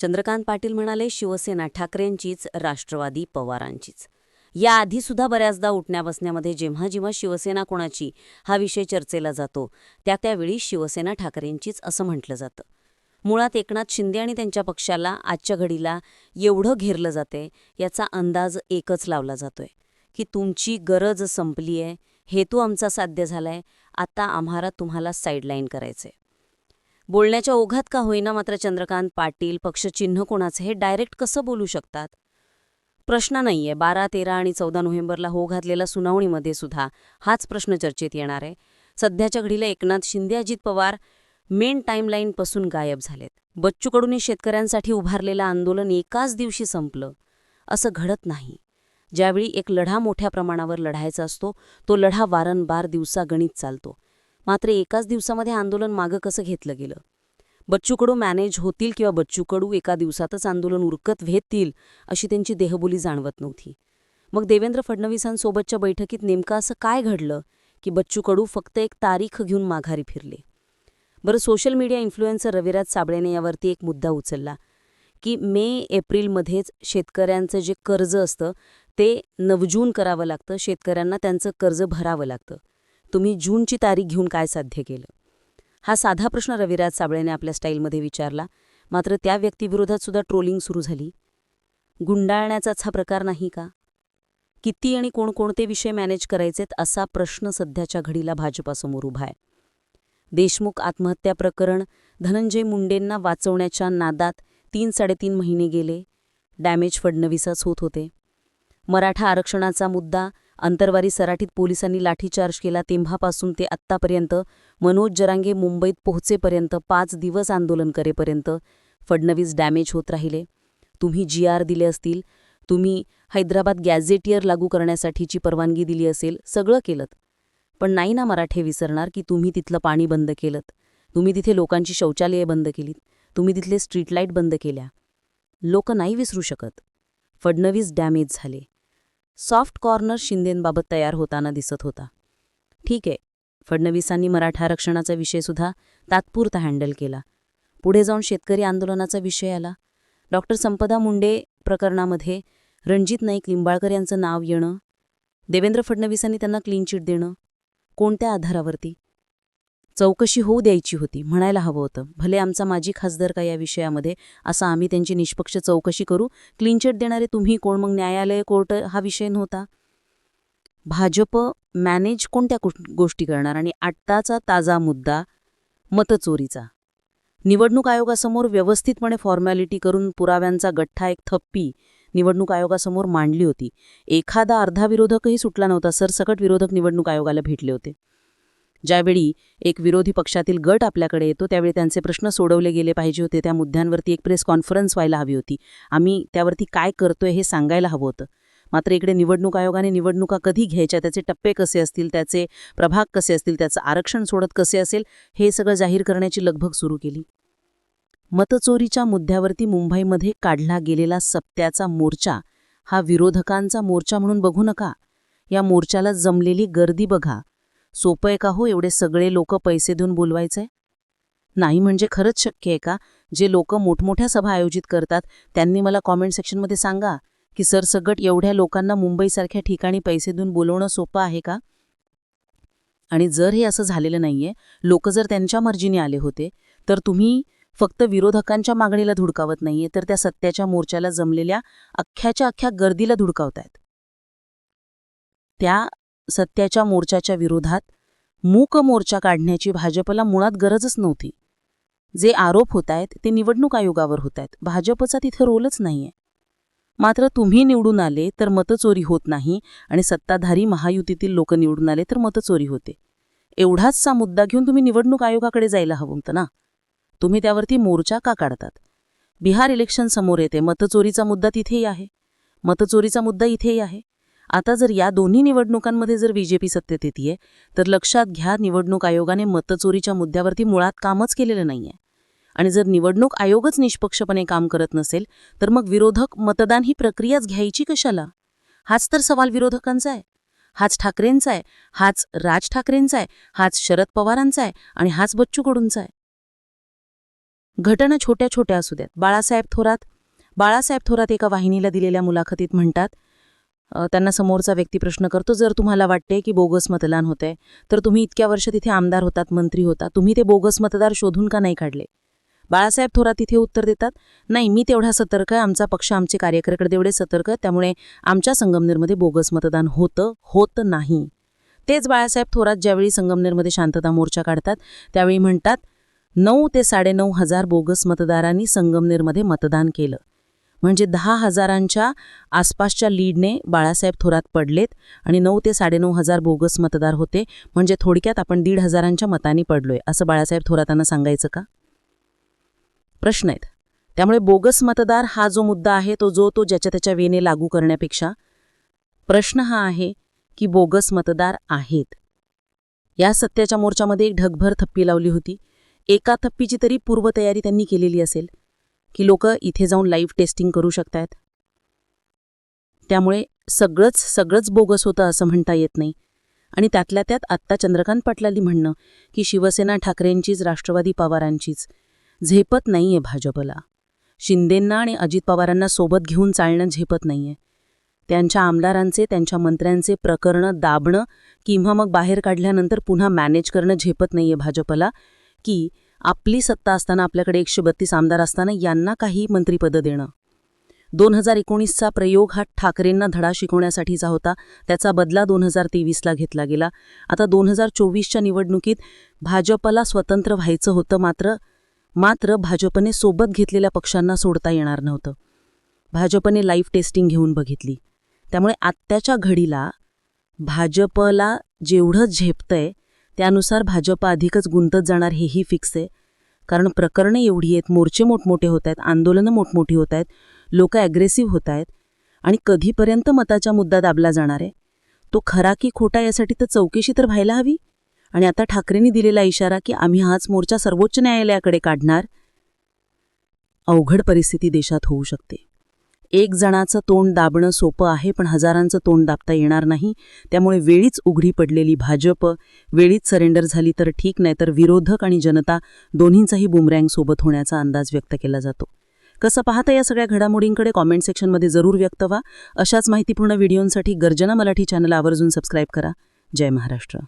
चंद्रकांत पाटील म्हणाले शिवसेना ठाकरेंचीच राष्ट्रवादी पवारांचीच. याआधी सुद्धा बऱ्याचदा उठण्या बसण्यामध्ये जेव्हा जेव्हा शिवसेना कोणाची हा विषय चर्चेला जातो त्या त्यावेळी शिवसेना ठाकरेंचीच असं म्हटलं जातं. मुळात एकनाथ शिंदे आणि त्यांच्या पक्षाला आजच्या घडीला एवढं घेरलं जाते याचा अंदाज एकच लावला जातोय. की तुमची गरज संपली आहे हेतू आमचा साध्य झालाय आता आम्हाला तुम्हाला साईडलाईन करायचंय. बोलण्याच्या ओघात का होईना मात्र चंद्रकांत पाटील पक्षचिन्ह कोणाचं हे डायरेक्ट कसं बोलू शकतात? प्रश्न नाहीये. बारा तेरा आणि चौदा नोव्हेंबरला हो घातलेल्या सुनावणीमध्ये सुद्धा हाच प्रश्न चर्चेत येणार आहे. सध्याच्या घडीला एकनाथ शिंदे अजित पवार मेन टाईमलाईनपासून गायब झालेत. बच्चूकडूनही शेतकऱ्यांसाठी उभारलेलं आंदोलन एकाच दिवशी संपलं. असं घडत नाही. ज्यावेळी एक लढा मोठ्या प्रमाणावर लढायचा असतो तो लढा वारंवार दिवसागणित चालतो. मात्र एकाच दिवसामध्ये आंदोलन मागं कसं घेतलं गेलं? बच्चू कडू मॅनेज होतील किंवा बच्चू कडू एका दिवसातच आंदोलन उरकत भेटतील अशी त्यांची देहबोली जाणवत नव्हती. मग देवेंद्र फडणवीसांसोबतच्या बैठकीत नेमकं असं काय घडलं की बच्चू कडू फक्त एक तारीख घेऊन माघारी फिरले? बरं सोशल मीडिया इन्फ्लुएन्सर रविराज साबळेने यावरती एक मुद्दा उचलला की मे एप्रिलमध्येच शेतकऱ्यांचं जे कर्ज असतं ते नवजून करावं लागतं शेतकऱ्यांना त्यांचं कर्ज भरावं लागतं. तुम्ही जूनची तारीख घेऊन काय साध्य केलं? हा साधा प्रश्न रविराज साबळेने आपल्या स्टाईलमध्ये विचारला. मात्र त्या व्यक्तीविरोधात सुद्धा ट्रोलिंग सुरू झाली. गुंडाळण्याचाच हा प्रकार नाही का? किती आणि कोणकोणते विषय मॅनेज करायचेत असा प्रश्न सध्याच्या घडीला भाजपासमोर उभा आहे. देशमुख आत्महत्या प्रकरण धनंजय मुंडेंना वाचवण्याच्या नादात तीन साडेतीन महिने गेले. डॅमेज फडणवीसच होत होते. मराठा आरक्षणाचा मुद्दा अंतरवारी सराठीत पोलिसांनी लाठीचार्ज केला. तेव्हापासून ते आत्तापर्यंत मनोज जरांगे मुंबईत पोहोचेपर्यंत पाच दिवस आंदोलन करेपर्यंत फडणवीस डॅमेज होत राहिले. तुम्ही जी आर दिले असतील तुम्ही हैदराबाद गॅझेटियर लागू करण्यासाठीची परवानगी दिली असेल सगळं केलं पण नाही ना मराठे विसरणार की तुम्ही तिथलं पाणी बंद केलं तुम्ही तिथे लोकांची शौचालये बंद केलीत. तुम्ही तिथले स्ट्रीट लाइट बंद केल्या. लोक नाही विसरू शकत. फडणवीस डॅमेज झाले. सॉफ्ट कॉर्नर शिंदेंबाबत तयार होताना दिसत होता. ठीक आहे फडणवीसांनी मराठा आरक्षणाचा विषयसुद्धा तात्पुरता हँडल केला. पुढे जाऊन शेतकरी आंदोलनाचा विषय आला. डॉक्टर संपदा मुंडे प्रकरणामध्ये रणजित नाईक लिंबाळकर यांचं नाव येणं देवेंद्र फडणवीसांनी त्यांना क्लीन चिट देणं कोणत्या आधारावरती? चौकशी होऊ द्यायची होती म्हणायला हवं होतं. भले आमचा माजी खासदार का या विषयामध्ये असं आम्ही त्यांची निष्पक्ष चौकशी करू. क्लीनचिट देणारे तुम्ही कोण मग? न्यायालय कोर्ट हा विषय नव्हता. भाजप मॅनेज कोणत्या गोष्टी करणार? आणि आत्ताचा ताजा मुद्दा मतचोरीचा. निवडणूक आयोगासमोर व्यवस्थितपणे फॉर्मॅलिटी करून पुराव्यांचा गठ्ठा एक थप्पी निवडणूक आयोगासमोर मांडली होती. एखादा अर्धा विरोधकही सुटला नव्हता. सरसकट विरोधक निवडणूक आयोगाला भेटले होते. ज्यावेळी एक विरोधी पक्षातील गट आपल्याकडे येतो त्यावेळी त्यांचे प्रश्न सोडवले गेले पाहिजे होते. त्या मुद्द्यांवरती एक प्रेस कॉन्फरन्स व्हायला हवी होती. आम्ही त्यावरती काय करतोय हे सांगायला हवं होतं. मात्र इकडे निवडणूक आयोगाने निवडणुका कधी घ्यायच्या त्याचे टप्पे कसे असतील त्याचे प्रभाग कसे असतील त्याचं आरक्षण सोडत कसे असेल हे सगळं जाहीर करण्याची लगभग सुरू केली. मतचोरीच्या मुद्द्यावरती मुंबईमध्ये काढला गेलेला सप्त्याचा मोर्चा हा विरोधकांचा मोर्चा म्हणून बघू नका. या मोर्चाला जमलेली गर्दी बघा. सोपं आहे का हो एवढे सगळे लोक पैसे देऊन बोलवायचंय? नाही म्हणजे खरंच शक्य आहे का? जे लोक मोठमोठ्या सभा आयोजित करतात त्यांनी मला कॉमेंट सेक्शनमध्ये सांगा की सरसगट एवढ्या लोकांना मुंबईसारख्या ठिकाणी पैसे देऊन बोलवणं सोपं आहे का? आणि जर हे असं झालेलं नाहीये लोक जर त्यांच्या मर्जीने आले होते तर तुम्ही फक्त विरोधकांच्या मागणीला धुडकावत नाहीये तर त्या सत्याच्या मोर्चाला जमलेल्या अख्ख्याच्या अख्ख्या गर्दीला धुडकावतायत. त्या सत्याच्या मोर्चाच्या विरोधात मूक मोर्चा काढण्याची भाजपला मुळात गरजच नव्हती. जे आरोप होत आहेत ते निवडणूक आयोगावर होत आहेत भाजपचा तिथे रोलच नाहीये. मात्र तुम्ही निवडून आले तर मतचोरी होत नाही आणि सत्ताधारी महायुतीतील लोक निवडून आले तर मतचोरी होते. एवढाचसा मुद्दा घेऊन तुम्ही निवडणूक आयोगाकडे जायला हवं होतं ना? तुम्ही त्यावरती मोर्चा का काढतात? बिहार इलेक्शन समोर येते. मतचोरीचा मुद्दा तिथेही आहे. मतचोरीचा मुद्दा इथेही आहे. आता जर या दोन्ही निवडणुकांमध्ये जर बीजेपी सत्तेत येते तर लक्षात घ्या निवडणूक आयोगाने मतचोरीच्या मुद्द्यावरती मुळात कामच केलेलं नाहीये. आणि जर निवडणूक आयोगच निष्पक्षपणे काम करत नसेल तर मग विरोधक मतदान ही प्रक्रियाच घ्यायची कशाला? हाच तर सवाल विरोधकांचा आहे. हाच ठाकरेंचा आहे हाच राज ठाकरेंचा आहे हाच शरद पवारांचा आहे आणि हाच बच्चू कडूंचा आहे. घटना छोट्या छोट्या असू द्यात. बाळासाहेब थोरात बाळासाहेब थोरात एका वाहिनीला दिलेल्या मुलाखतीत म्हणतात त्यांना समोरचा व्यक्ती प्रश्न करतो जर तुम्हाला वाटते की बोगस मतदान होतंय तर तुम्ही इतक्या वर्ष तिथे आमदार होतात मंत्री होता तुम्ही ते बोगस मतदार शोधून का नाही काढले? बाळासाहेब थोरात तिथे उत्तर देतात नाही मी तेवढा सतर्क आहे आमचा पक्ष आमचे कार्यकर्ते तेवढे सतर्क त्यामुळे आमच्या संगमनेरमध्ये बोगस मतदान होतं होत नाही. तेच बाळासाहेब थोरात ज्यावेळी संगमनेरमध्ये शांतता मोर्चा काढतात त्यावेळी म्हणतात नऊ ते साडेनऊ हजार बोगस मतदारांनी संगमनेरमध्ये मतदान केलं. म्हणजे दहा हजारांच्या आसपासच्या लीडने बाळासाहेब थोरात पडलेत आणि नऊ ते साडेनऊ हजार बोगस मतदार होते. म्हणजे थोडक्यात आपण दीड हजारांच्या मतांनी पडलोय. असं बाळासाहेब थोरातांना सांगायचं का? प्रश्न आहेत. त्यामुळे बोगस मतदार हा जो मुद्दा आहे तो जो तो ज्याच्या त्याच्या वेने लागू करण्यापेक्षा प्रश्न हा आहे की बोगस मतदार आहेत. या सत्याच्या मोर्चामध्ये एक ढगभर थप्पी लावली होती. एका थप्पीची तरी पूर्वतयारी त्यांनी केलेली असेल. की लोक इथे जाऊन लाईव्ह टेस्टिंग करू शकतात त्यामुळे सगळंच सगळंच बोगस होतं असं म्हणता येत नाही. आणि त्यातल्या त्यात आत्ता चंद्रकांत पाटलाली म्हणणं की शिवसेना ठाकरेंचीच राष्ट्रवादी पवारांचीच. झेपत नाहीये भाजपला. शिंदेंना आणि अजित पवारांना सोबत घेऊन चालणं झेपत नाहीये. त्यांच्या आमदारांचे त्यांच्या मंत्र्यांचे प्रकरणं दाबणं किंवा मग बाहेर काढल्यानंतर पुन्हा मॅनेज करणं झेपत नाहीये भाजपला की आपली सत्ता असताना आपल्याकडे एकशे बत्तीस आमदार असताना यांना काही मंत्रिपदं देणं. दोन हजार एकोणीसचा प्रयोग हा ठाकरेंना धडा शिकवण्यासाठीचा होता. त्याचा बदला दोन हजार तेवीसला घेतला गेला. आता दोन हजार चोवीसच्या निवडणुकीत भाजपला स्वतंत्र व्हायचं होतं मात्र मात्र भाजपने सोबत घेतलेल्या पक्षांना सोडता येणार नव्हतं. भाजपने लाईव्ह टेस्टिंग घेऊन बघितली. त्यामुळे आत्ताच्या घडीला भाजपला जेवढं झेपतंय त्यानुसार भाजप अधिकच गुंतत जाणार हेही फिक्स आहे. कारण प्रकरणं एवढी आहेत मोर्चे मोठमोठे होत आहेत आंदोलनं मोठमोठी होत आहेत लोक ॲग्रेसिव्ह होत आहेत आणि कधीपर्यंत मताचा मुद्दा दाबला जाणार आहे? तो खरा की खोटा यासाठी तर चौकशी तर व्हायला हवी. आणि आता ठाकरेंनी दिलेला इशारा की आम्ही हाच मोर्चा सर्वोच्च न्यायालयाकडे काढणार अवघड परिस्थिती देशात होऊ शकते. एक जणाचं तोंड दाबणं सोपं आहे पण हजारांचं तोंड दाबता येणार नाही. त्यामुळे वेळीच उघडी पडलेली भाजप वेळीच सरेंडर झाली तर ठीक नाही तर विरोधक आणि जनता दोन्हींचाही बुमरँग सोबत होण्याचा अंदाज व्यक्त केला जातो. कसं पाहता या सगळ्या घडामोडींकडे कॉमेंट सेक्शनमध्ये जरूर व्यक्त व्हा. अशाच माहितीपूर्ण व्हिडिओंसाठी गर्जना मराठी चॅनल आवर्जून सबस्क्राईब करा. जय महाराष्ट्र.